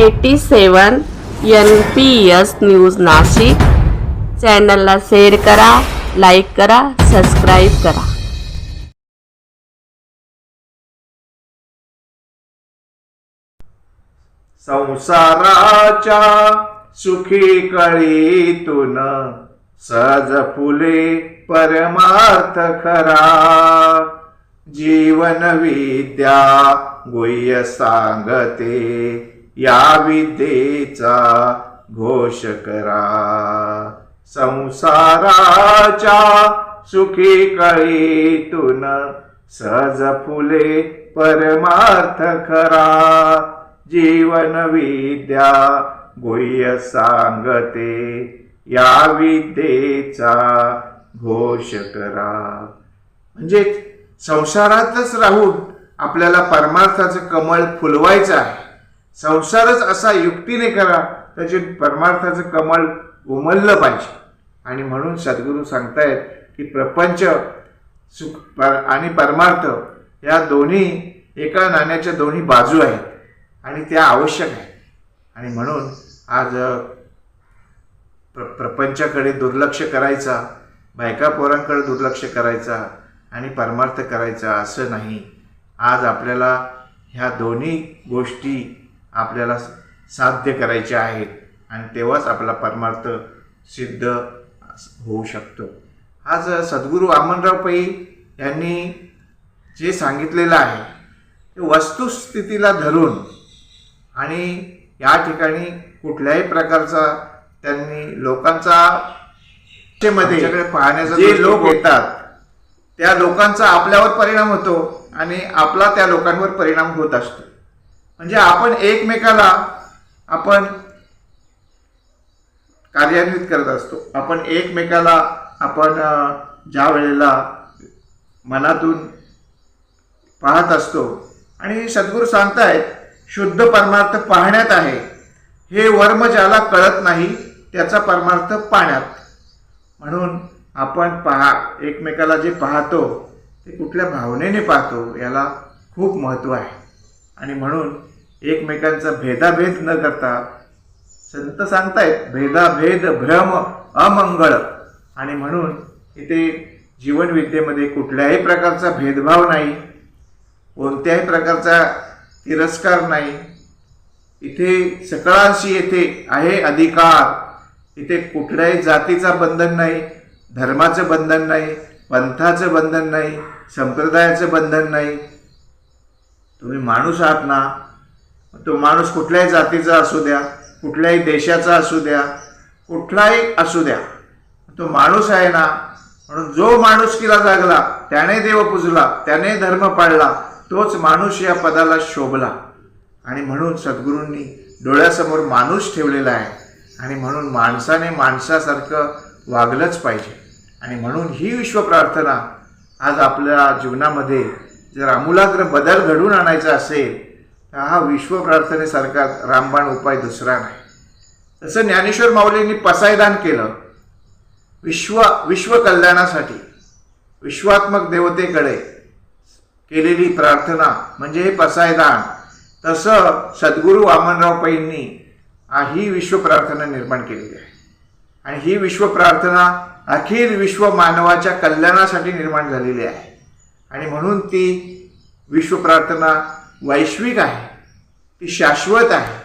Eighty seven N P S news Nashik. चॅनलला share करा like करा सबस्क्राईब करा. संसाराच्या सुखी कळीतून सहज फुले परमार्थ खरा. जीवन विद्या गुह्य सांगते. या विद्येचा घोष करा. संसाराच्या सुखी कळीतून सहज फुले परमार्थ खरा. जीवन विद्या गुह्य सांगते या विद्येचा घोष करा. म्हणजे संसारातच राहून आपल्याला परमार्थाचं कमळ फुलवायचं आहे. संसारच असा युक्तीने करा त्याचे परमार्थाचं कमळ उमललं पाहिजे. आणि म्हणून सद्गुरू सांगतायत की प्रपंच सुख पर आणि परमार्थ या दोन्ही एका नाण्याच्या दोन्ही बाजू आहेत. आणि त्या आवश्यक आहेत. आणि म्हणून आज प्र प्रपंचाकडे दुर्लक्ष करायचा बायका पोरांकडे दुर्लक्ष करायचा आणि परमार्थ करायचा असं नाही. आज आपल्याला ह्या दोन्ही गोष्टी आपल्याला साध्य करायच्या आहेत आणि तेव्हाच आपला परमार्थ सिद्ध होऊ शकतो. आज सद्गुरू वामनराव पै यांनी जे सांगितलेलं आहे ते वस्तुस्थितीला धरून आणि या ठिकाणी कुठल्याही प्रकारचा त्यांनी लोकांचा मध्ये पाहण्याचा जे लोक येतात त्या लोकांचा आपल्यावर परिणाम होतो आणि आपला त्या लोकांवर परिणाम होत असतो. म्हणजे आपण एकमेकाला आपण कार्यान्वित करत असतो. आपण एकमेकाला आपण ज्या वेळेला मनातून पाहत असतो आणि सद्गुरू सांगतायत शुद्ध परमार्थ पाहण्यात आहे. हे वर्म ज्याला कळत नाही त्याचा परमार्थ पाण्यात. म्हणून आपण पहा एकमेकाला जे पाहतो ते कुठल्या भावनेने पाहतो याला खूप महत्त्व आहे. आणि म्हणून एकमेकांचा भेदाभेद न करता संत सांगतायत भेदाभेद भ्रम अमंगळ. आणि म्हणून इथे जीवनविद्येमध्ये कुठल्याही प्रकारचा भेदभाव नाही कोणत्याही प्रकारचा तिरस्कार नाही. इथे सकळांशी येथे आहे अधिकार. इथे कुठल्याही जातीचा बंधन नाही धर्माचं बंधन नाही पंथाचं बंधन नाही संप्रदायाचं बंधन नाही. तुम्ही माणूस आहात ना तो माणूस कुठल्याही जातीचा असू द्या कुठल्याही देशाचा असू द्या कुठलाही असू द्या. तो माणूस आहे ना म्हणून जो माणुसकीला जागला त्याने देव पुजला त्याने धर्म पाळला तोच माणूस या पदाला शोभला. आणि म्हणून सद्गुरूंनी डोळ्यासमोर माणूस ठेवलेला आहे. आणि म्हणून माणसाने माणसासारखं वागलंच पाहिजे. आणि म्हणून ही विश्व प्रार्थना आज आपल्या जीवनामध्ये जर आमूलाग्र बदल घडवून आणायचा असेल हा विश्व प्रार्थनेसारखा रामबाण उपाय दुसरा नाही. तसं ज्ञानेश्वर माऊलींनी पसायदान केलं. विश्व विश्व कल्याणासाठी विश्वात्मक देवतेकडे केलेली प्रार्थना म्हणजे हे पसायदान. तसं सद्गुरू वामनराव पैंनी ही विश्व प्रार्थना निर्माण केलेली आहे. आणि ही विश्व प्रार्थना अखिल विश्व मानवाच्या कल्याणासाठी निर्माण झालेली आहे. आणि म्हणून ती विश्व प्रार्थना वैश्विक आहे ती शाश्वत आहे.